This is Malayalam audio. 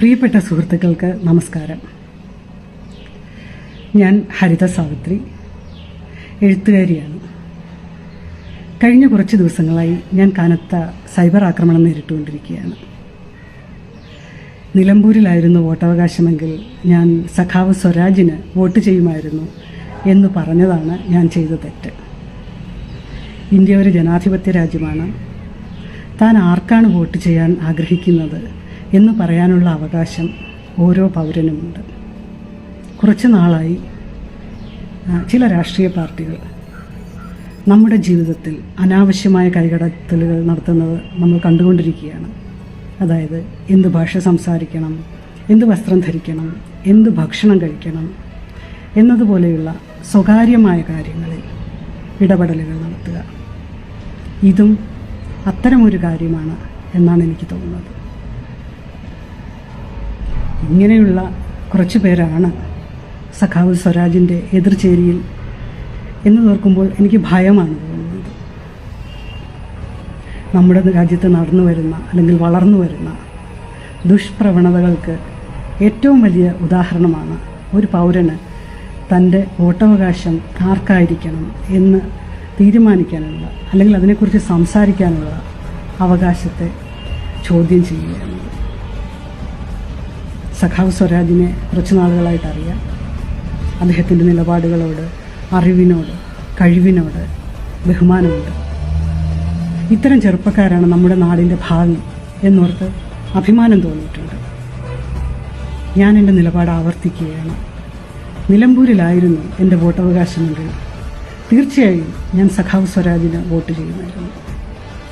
പ്രിയപ്പെട്ട സുഹൃത്തുക്കൾക്ക് നമസ്കാരം. ഞാൻ ഹരിത സാവിത്രി എഴുത്തുകാരിയാണ്. കഴിഞ്ഞ കുറച്ച് ദിവസങ്ങളായി ഞാൻ കനത്ത സൈബർ ആക്രമണം നേരിട്ടുകൊണ്ടിരിക്കുകയാണ്. നിലമ്പൂരിലായിരുന്നു വോട്ടവകാശമെങ്കിൽ ഞാൻ സഖാവ് സ്വരാജിന് വോട്ട് ചെയ്യുമായിരുന്നു എന്ന് പറഞ്ഞതാണ് ഞാൻ ചെയ്ത തെറ്റ്. ഇന്ത്യ ഒരു ജനാധിപത്യ രാജ്യമാണ്. താൻ ആർക്കാണ് വോട്ട് ചെയ്യാൻ ആഗ്രഹിക്കുന്നത് എന്ന് പറയാനുള്ള അവകാശം ഓരോ പൗരനുമുണ്ട്. കുറച്ച് നാളായി ചില രാഷ്ട്രീയ പാർട്ടികൾ നമ്മുടെ ജീവിതത്തിൽ അനാവശ്യമായ കൈകടത്തലുകൾ നടത്തുന്നത് നമ്മൾ കണ്ടുകൊണ്ടിരിക്കുകയാണ്. അതായത് എന്ത് ഭാഷ സംസാരിക്കണം എന്ത് വസ്ത്രം ധരിക്കണം എന്ത് ഭക്ഷണം കഴിക്കണം എന്നതുപോലെയുള്ള സ്വകാര്യമായ കാര്യങ്ങളിൽ ഇടപെടലുകൾ നടത്തുക. ഇതും അത്തരമൊരു കാര്യമാണ് എന്നാണ് എനിക്ക് തോന്നുന്നത്. ഇങ്ങനെയുള്ള കുറച്ച് പേരാണ് സഖാവ് സ്വരാജിന്റെ എതിർചേരിയിൽ എന്ന് നോക്കുമ്പോൾ എനിക്ക് ഭയമാണ് തോന്നുന്നത്. നമ്മുടെ രാജ്യത്ത് നടന്നു വരുന്ന അല്ലെങ്കിൽ വളർന്നു വരുന്ന ദുഷ്പ്രവണതകൾക്ക് ഏറ്റവും വലിയ ഉദാഹരണമാണ് ഒരു പൗരന് തന്റെ വോട്ടവകാശം ആർക്കായിരിക്കണം എന്ന് തീരുമാനിക്കാനുള്ള അല്ലെങ്കിൽ അതിനെക്കുറിച്ച് സംസാരിക്കാനുള്ള അവകാശത്തെ ചോദ്യം ചെയ്യുകയാണ് സഖാവ് സ്വരാജിനെ കുറച്ച് നാളുകളായിട്ട് അറിയാം. അദ്ദേഹത്തിന്റെ നിലപാടുകളോട് അറിവിനോട് കഴിവിനോട് ബഹുമാനമുണ്ട്. ഇത്തരം ചെറുപ്പക്കാരാണ് നമ്മുടെ നാടിന്റെ ഭാവി എന്നോർത്ത് അഭിമാനം തോന്നിയിട്ടുണ്ട്. ഞാൻ എന്റെ നിലപാട് ആവർത്തിക്കുകയാണ്. നിലമ്പൂരിലായിരുന്നു എന്റെ വോട്ടവകാശമെങ്കിൽ തീർച്ചയായും ഞാൻ സഖാവ് സ്വരാജിന് വോട്ട് ചെയ്യുമായിരുന്നു.